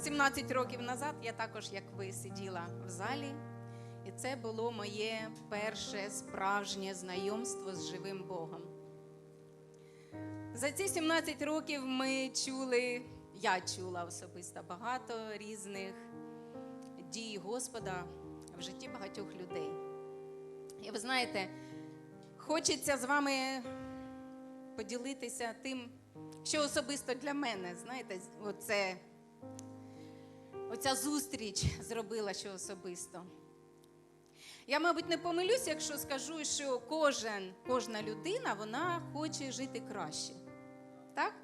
17 років назад я також, як ви, сиділа в залі, і це було моє перше справжнє знайомство з живим Богом. За ці 17 років ми чули, я чула особисто багато різних дій Господа в житті багатьох людей. І ви знаєте, хочеться з вами поділитися тим, що особисто для мене, знаєте, оце, оця зустріч зробила що особисто. Я, мабуть, не помилюсь, якщо скажу, що кожен, кожна людина вона хоче жити краще. Так?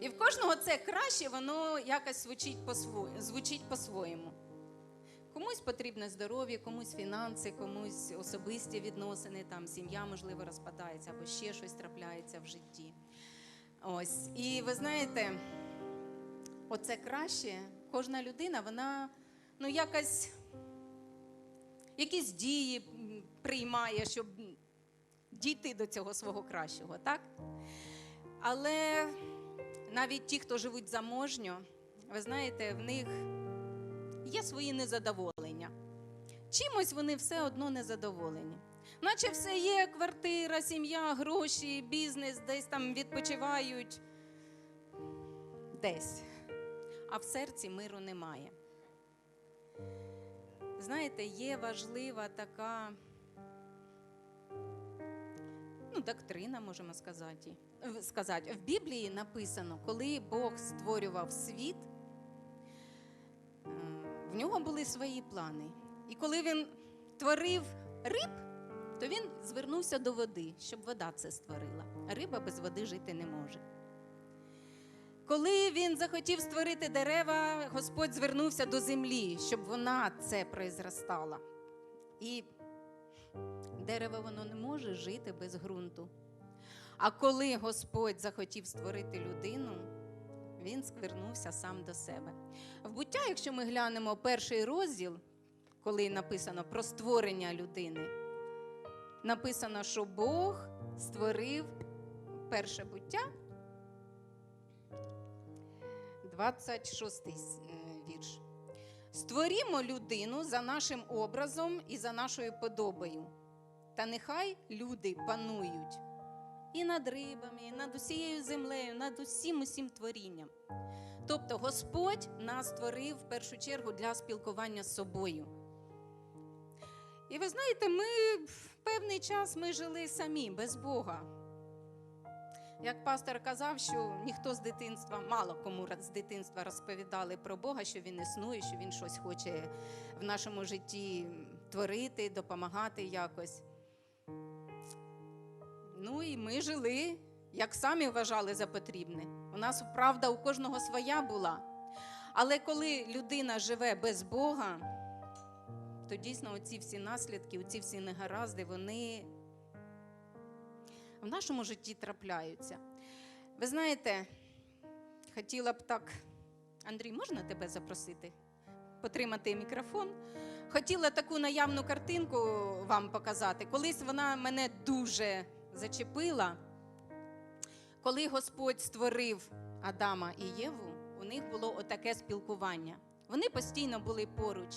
І в кожного це краще, воно якось звучить по-своєму. Звучить по-своєму. Комусь потрібне здоров'я, комусь фінанси, комусь особисті відносини, там сім'я, можливо, розпадається або ще щось трапляється в житті. Ось. І ви знаєте, оце краще, кожна людина, вона ну, якось якісь дії приймає, щоб дійти до цього свого кращого, так? Але навіть ті, хто живуть заможньо, ви знаєте, в них є свої незадоволення. Чимось вони все одно незадоволені. Наче все є квартира, сім'я, гроші, бізнес, десь там відпочивають. Десь. А в серці миру немає. Знаєте, є важлива така ну, доктрина, можемо сказати. Сказати. В Біблії написано, коли Бог створював світ, в нього були свої плани. І коли він творив риб, то він звернувся до води, щоб вода це створила. Риба без води жити не може. Коли він захотів створити дерева, Господь звернувся до землі, щоб вона це произростала. І дерево воно не може жити без ґрунту. А коли Господь захотів створити людину, він звернувся сам до себе. В буття, якщо ми глянемо перший розділ, коли написано про створення людини, написано, що Бог створив перше буття, 26 е, вірш. Створімо людину за нашим образом і за нашою подобою. Та нехай люди панують і над рибами, і над усією землею, над усім усім творінням. Тобто Господь нас створив в першу чергу для спілкування з собою. І ви знаєте, ми певний час ми жили самі, без Бога. Як пастор казав, що ніхто з дитинства, мало кому з дитинства розповідали про Бога, що він існує, що він щось хоче в нашому житті творити, допомагати якось. Ну і ми жили, як самі вважали за потрібне. У нас правда у кожного своя була. Але коли людина живе без Бога, то дійсно оці всі наслідки, оці всі негаразди, вони в нашому житті трапляються. Ви знаєте, хотіла б так, Андрій, можна тебе запросити? Потримати мікрофон. Хотіла таку наявну картинку вам показати. Колись вона мене дуже зачепила. Коли Господь створив Адама і Єву, у них було отаке спілкування. Вони постійно були поруч.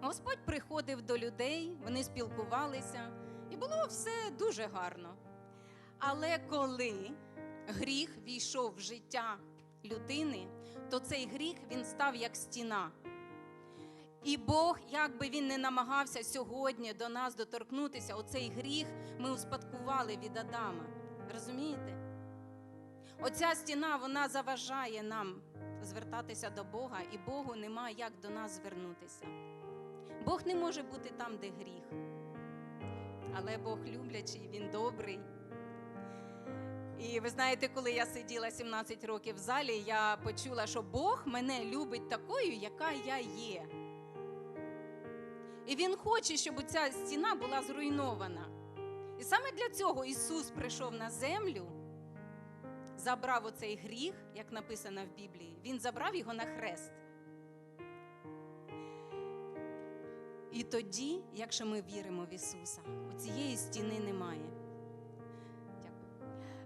Господь приходив до людей, вони спілкувалися, і було все дуже гарно. Але коли гріх війшов в життя людини, то цей гріх він став як стіна. І Бог, як би він не намагався сьогодні до нас доторкнутися, оцей гріх ми успадкували від Адама. Розумієте? Оця стіна вона заважає нам звертатися до Бога, і Богу нема як до нас звернутися. Бог не може бути там, де гріх. Але Бог люблячий, Він добрий. І ви знаєте, коли я сиділа 17 років в залі, я почула, що Бог мене любить такою, яка я є. І Він хоче, щоб ця стіна була зруйнована. І саме для цього Ісус прийшов на землю, забрав оцей гріх, як написано в Біблії, Він забрав його на хрест. І тоді, якщо ми віримо в Ісуса, у цієї стіни немає.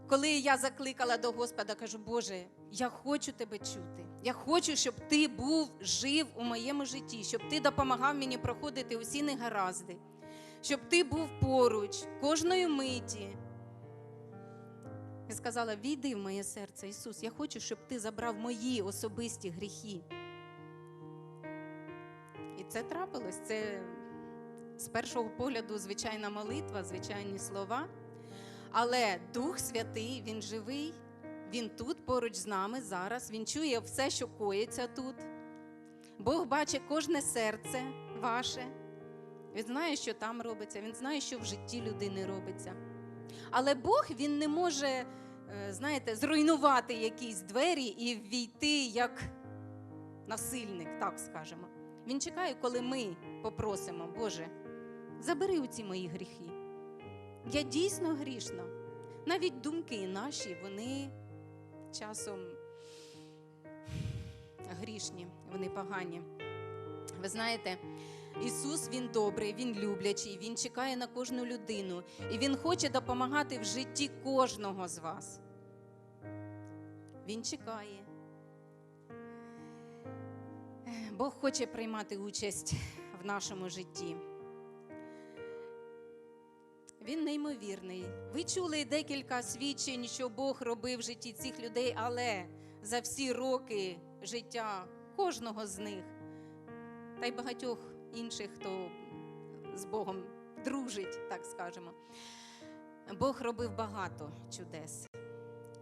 Коли я закликала до Господа, кажу, Боже, я хочу тебе чути, Я хочу, щоб ти був жив у моєму житті, щоб ти допомагав мені проходити усі негаразди, щоб ти був поруч кожної миті. Я сказала: війди в моє серце, Ісус, я хочу, щоб ти забрав мої особисті гріхи. І це трапилось. Це з першого погляду звичайна молитва, звичайні слова. Але Дух Святий, Він живий, Він тут поруч з нами зараз, Він чує все, що коїться тут. Бог бачить кожне серце ваше. Він знає, що там робиться, він знає, що в житті людини робиться. Але Бог він не може, е, знаєте, зруйнувати якісь двері і ввійти як насильник, так скажемо. Він чекає, коли ми попросимо, Боже, забери оці мої гріхи. Я дійсно грішна. Навіть думки наші, вони часом грішні, вони погані. Ви знаєте, Ісус Він добрий, Він люблячий, Він чекає на кожну людину, і Він хоче допомагати в житті кожного з вас. Він чекає. Бог хоче приймати участь в нашому житті. Він неймовірний. Ви чули декілька свідчень, що Бог робив в житті цих людей, але за всі роки життя кожного з них та й багатьох інших, хто з Богом дружить, так скажемо. Бог робив багато чудес.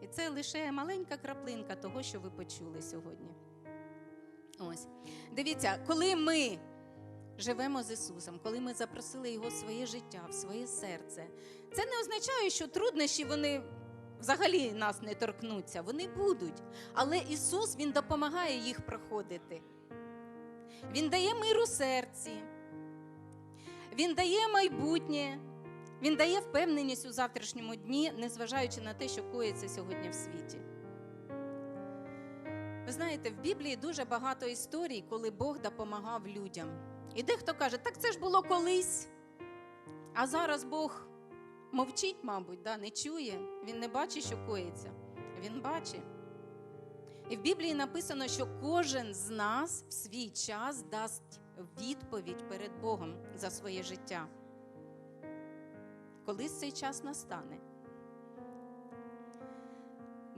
І це лише маленька краплинка того, що ви почули сьогодні. Ось. Дивіться, коли ми живемо з Ісусом, коли ми запросили Його в своє життя, в своє серце, це не означає, що труднощі вони взагалі нас не торкнуться. Вони будуть. Але Ісус Він допомагає їх проходити. Він дає мир у серці, Він дає майбутнє, Він дає впевненість у завтрашньому дні, незважаючи на те, що коїться сьогодні в світі. Ви знаєте, в Біблії дуже багато історій, коли Бог допомагав людям. І дехто каже, так це ж було колись. А зараз Бог мовчить, мабуть, да, не чує, він не бачить, що коїться. Він бачить. І в Біблії написано, що кожен з нас в свій час дасть відповідь перед Богом за своє життя. Колись цей час настане.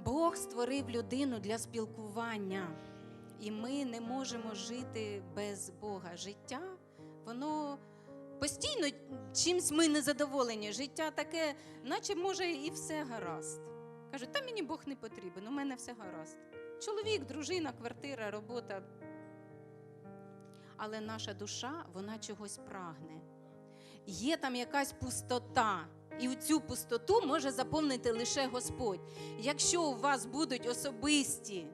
Бог створив людину для спілкування, і ми не можемо жити без Бога. Життя, воно постійно чимсь ми незадоволені. Життя таке, наче може і все гаразд. Кажуть, та мені Бог не потрібен, у мене все гаразд. Чоловік, дружина, квартира, робота. Але наша душа, вона чогось прагне. Є там якась пустота, і цю пустоту може заповнити лише Господь. Якщо у вас будуть особисті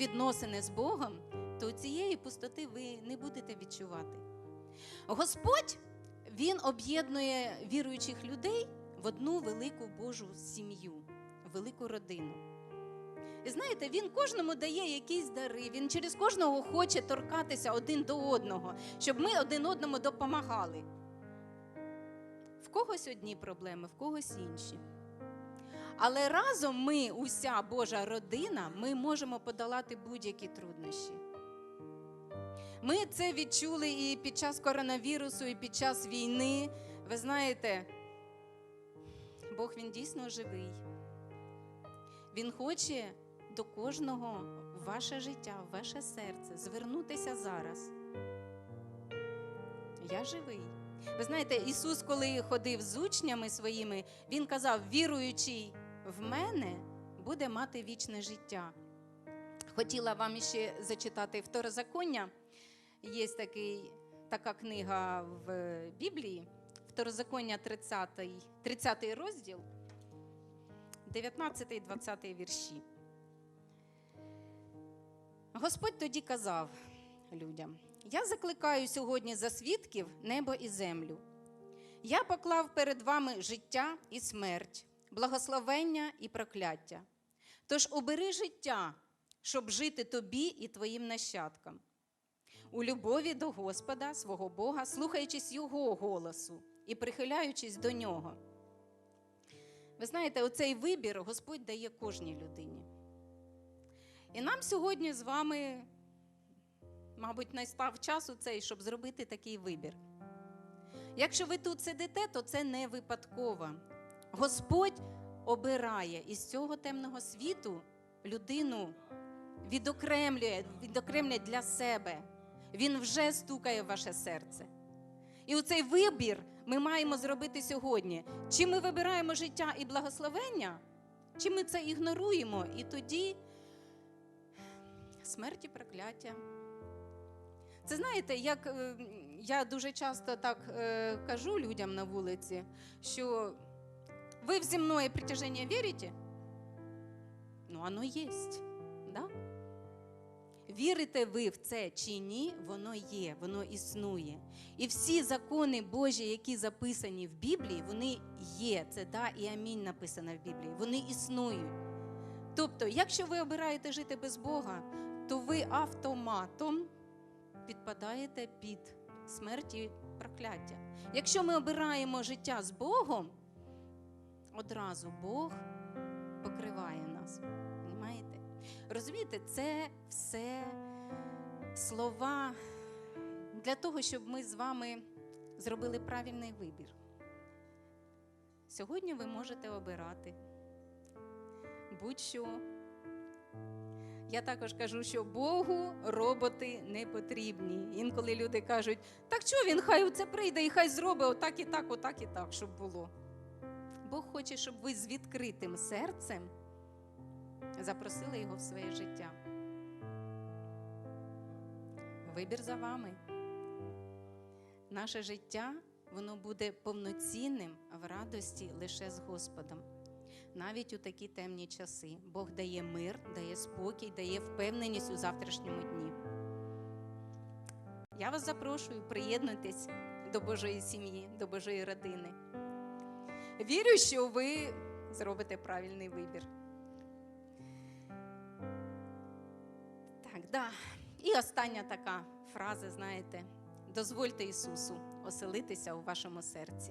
відносини з Богом, то цієї пустоти ви не будете відчувати. Господь Він об'єднує віруючих людей в одну велику Божу сім'ю, велику родину. І знаєте, він кожному дає якісь дари, він через кожного хоче торкатися один до одного, щоб ми один одному допомагали. В когось одні проблеми, в когось інші. Але разом ми, уся Божа родина, ми можемо подолати будь-які труднощі. Ми це відчули і під час коронавірусу, і під час війни. Ви знаєте, Бог він дійсно живий. Він хоче до кожного ваше життя, ваше серце звернутися зараз. Я живий. Ви знаєте, Ісус, коли ходив з учнями своїми, Він казав: віруючий в мене буде мати вічне життя. Хотіла вам ще зачитати второзаконня. Є такий, така книга в Біблії, второзаконня 30, 30 розділ, 19-20 вірші. Господь тоді казав людям: Я закликаю сьогодні за свідків небо і землю. Я поклав перед вами життя і смерть, благословення і прокляття. Тож обери життя, щоб жити тобі і твоїм нащадкам. У любові до Господа, свого Бога, слухаючись Його голосу і прихиляючись до нього. Ви знаєте, оцей вибір Господь дає кожній людині. І нам сьогодні з вами, мабуть, настав час у цей, щоб зробити такий вибір. Якщо ви тут сидите, то це не випадково. Господь обирає із цього темного світу людину, відокремлює, відокремлює для себе. Він вже стукає в ваше серце. І у цей вибір ми маємо зробити сьогодні. Чи ми вибираємо життя і благословення, чи ми це ігноруємо, і тоді смерть і прокляття. Це знаєте, як е, я дуже часто так е, кажу людям на вулиці, що ви в земное притяжение вірите? Ну, оно єсть. Да? Вірите ви в це чи ні, воно є, воно існує. І всі закони Божі, які записані в Біблії, вони є. Це да і амінь написано в Біблії. Вони існують. Тобто, якщо ви обираєте жити без Бога, то ви автоматом підпадаєте під смерть і прокляття. Якщо ми обираємо життя з Богом, одразу Бог покриває нас. Понимаєте? Розумієте, це все слова для того, щоб ми з вами зробили правильний вибір. Сьогодні ви можете обирати будь-що. Я також кажу, що Богу роботи не потрібні. Інколи люди кажуть, так що він хай оце прийде і хай зробить отак і так, отак і так, щоб було. Бог хоче, щоб ви з відкритим серцем запросили його в своє життя. Вибір за вами. Наше життя воно буде повноцінним в радості лише з Господом. Навіть у такі темні часи Бог дає мир, дає спокій, дає впевненість у завтрашньому дні. Я вас запрошую, приєднуйтесь до Божої сім'ї, до Божої родини. Вірю, що ви зробите правильний вибір. Так, да. І остання така фраза, знаєте, дозвольте Ісусу оселитися у вашому серці.